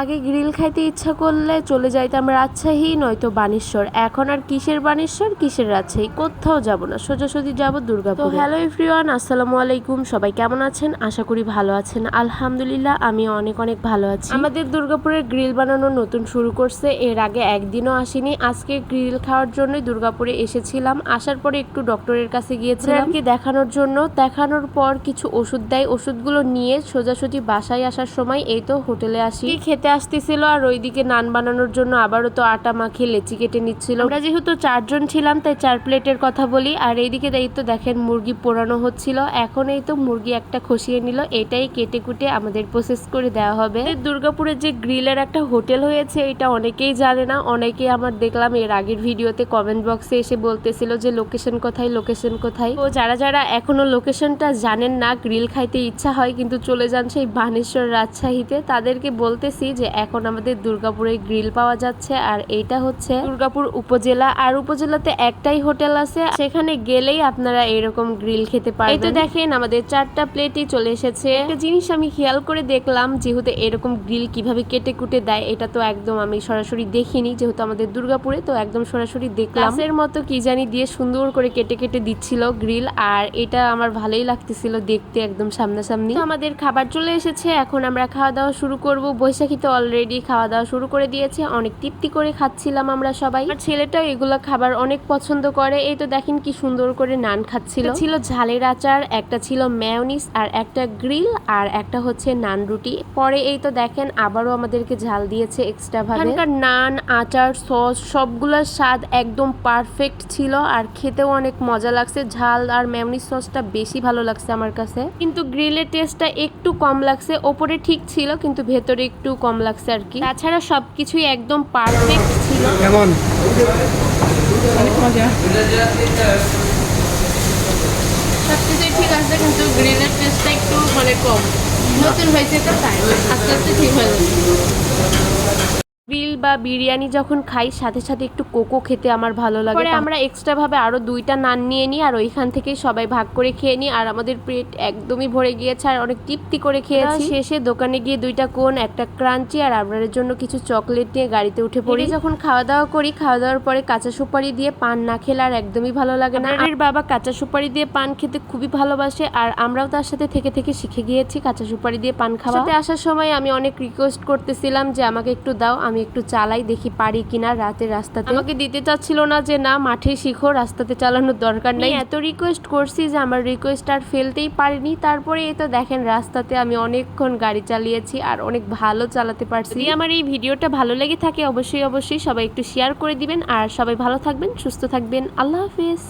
আগে গ্রিল খাইতে ইচ্ছা করলে চলে যাইতাম রাজশাহী নয়তো বানেশ্বর। এখন আর কিসের বানেশ্বর কিসের রাজশাহী? কোথাও যাব না সোজাসুজি যাব দুর্গাপুর। তো হ্যালো এভরিওয়ান আসসালামু আলাইকুম সবাই কেমন আছেন? আশা করি ভালো আছেন। আলহামদুলিল্লাহ আমি অনেক অনেক ভালো আছি। আমাদের দুর্গাপুরের গ্রিল বানানো নতুন শুরু করছে এর আগে একদিনও আসিনি। আজকে গ্রিল খাওয়ার জন্যই দুর্গাপুরে এসেছিলাম। আসার পরে একটু ডক্টরের কাছে গিয়েছিলাম। কি দেখানোর জন্য দেখানোর পর কিছু ওষুধ দেয়। ওষুধগুলো নিয়ে সোজাসুজি বাসায় আসার সময় এই তো হোটেলে আসি। কি খেতে আসতেছিল আর ওইদিকে নান বানানোর জন্য আবারও তো আটা মাখিয়ে লেচি কেটে নিচ্ছিল। আমরা যেহেতু চারজন ছিলাম, তাই চার প্লেটের কথা বলি। আর এইদিকে এই তো দেখেন মুরগি পোড়ানো হচ্ছিল। এখন এই তো মুরগি একটা খসিয়ে নিল। এটাই কেটে কুটে আমাদের প্রসেস করে দেওয়া হবে। এই দুর্গাপুরে যে গ্রিলের একটা হোটেল হয়েছে, এটা অনেকেই জানে না। অনেকেই আমার দেখলাম এর আগের ভিডিওতে কমেন্ট বক্সে এসে বলতেছিল যে লোকেশন কোথায় লোকেশন কোথায়। ও যারা যারা এখনও লোকেশনটা জানেন না, গ্রিল খাইতে ইচ্ছা হয়, কিন্তু চলে যান সেই বানেশ্বর রাজশাহীতে। তাদেরকে বলতেছি যে এখন আমাদের দুর্গাপুরে গ্রিল পাওয়া যাচ্ছে আর এইটা হচ্ছে দুর্গাপুর উপজেলা আর উপজেলাতে একটাই হোটেল আছে। সেখানে গেলেই আপনারা এরকম গ্রিল খেতে পারবেন। এই তো দেখেন আমাদের চারটা প্লেটই চলে এসেছে। একটা জিনিস আমি খেয়াল করে দেখলাম যেহেতু এরকম গ্রিল কীভাবে কেটে কুটে দেয় এটা তো একদম আমি সরাসরি দেখিনি যেহেতু আমাদের দুর্গাপুরে তো একদম সরাসরি দেখলাম। এর মতো কি জানি দিয়ে সুন্দর করে কেটে কেটে দিচ্ছিল গ্রিল আর এটা আমার ভালোই লাগতেছিল দেখতে একদম সামনাসামনি। আমাদের খাবার চলে এসেছে এখন আমরা খাওয়া দাওয়া শুরু করব। বৈশাখী তো অলরেডি খাওয়া দাওয়া শুরু করে দিয়েছে। অনেক তৃপ্তি করে খাচ্ছিলাম আমরা সবাই। আর ছেলেটাও এগুলো খাবার অনেক পছন্দ করে। এই তো দেখেন কি সুন্দর করে নান খাচ্ছিল। ছিল ঝালের আচার একটা ছিল ম্যায়োনিস আর একটা গ্রিল আর একটা হচ্ছে নান রুটি। পরে এই তো দেখেন আবারও আমাদেরকে ঝাল দিয়েছে এক্সট্রা ভাবে। নান আচার সস সবগুলোর স্বাদ একদম পারফেক্ট ছিল। আর খেতেও অনেক মজা লাগছে। ঝাল আর ম্যায়োনিস সসটা বেশি ভালো লাগছে আমার কাছে। কিন্তু গ্রিলের টেস্টটা একটু কম লাগছে। ওপরে ঠিক ছিল কিন্তু ভেতরে একটু কম লাগছে আর কি। তাছাড়া সবকিছুই একদম পারফেক্ট ছিল। কেমন? অনেক মজা। ঠিক আছে কিন্তু গ্রিনের টেস্টটা একটু মানে কম। নতুন হয়েছে তো তাই। আস্তে আস্তে ঠিক হয়ে যাবে গ্রিল বা বিরিয়ানি যখন খাই সাথে সাথে একটু কোকো খেতে আমার ভালো লাগে। পরে আমরা এক্সট্রা ভাবে আরও দুইটা নান নিয়ে নিই আর ওইখান থেকে সবাই ভাগ করে খেয়ে নিই। আর আমাদের পেট একদমই ভরে গিয়েছে আর অনেক তৃপ্তি করে খেয়েছি। শেষে দোকানে গিয়ে দুইটা কোন একটা ক্রাঞ্চি আর আপনাদের জন্য কিছু চকলেট নিয়ে গাড়িতে উঠে পড়ি। যখন খাওয়া দাওয়া করি খাওয়া দাওয়ার পরে কাঁচা সুপারি দিয়ে পান না খেলে আর একদমই ভালো লাগে না। আর বাবা কাঁচা সুপারি দিয়ে পান খেতে খুবই ভালোবাসে আর আমরাও তার সাথে থেকে থেকে শিখে গিয়েছি কাঁচা সুপারি দিয়ে পান খাওয়া। সাথে আসার সময় আমি অনেক রিকোয়েস্ট করতেছিলাম যে আমাকে একটু দাও আমি একটু চালাই দেখি পারি কিনা রাতের রাস্তাতে। আমাকে দিতে চাচ্ছিল না যে না মাঠে শিখো রাস্তাতে চালানোর দরকার নেই। এত রিকোয়েস্ট করছি যে আমার রিকোয়েস্ট আর ফেলতেই পারিনি। তারপরে এই তো দেখেন রাস্তাতে আমি অনেকক্ষণ গাড়ি চালিয়েছি আর অনেক ভালো চালাতে পারছি। আমার এই ভিডিওটা ভালো লেগে থাকে অবশ্যই অবশ্যই সবাই একটু শেয়ার করে দিবেন। আর সবাই ভালো থাকবেন সুস্থ থাকবেন। আল্লাহ হাফিজ।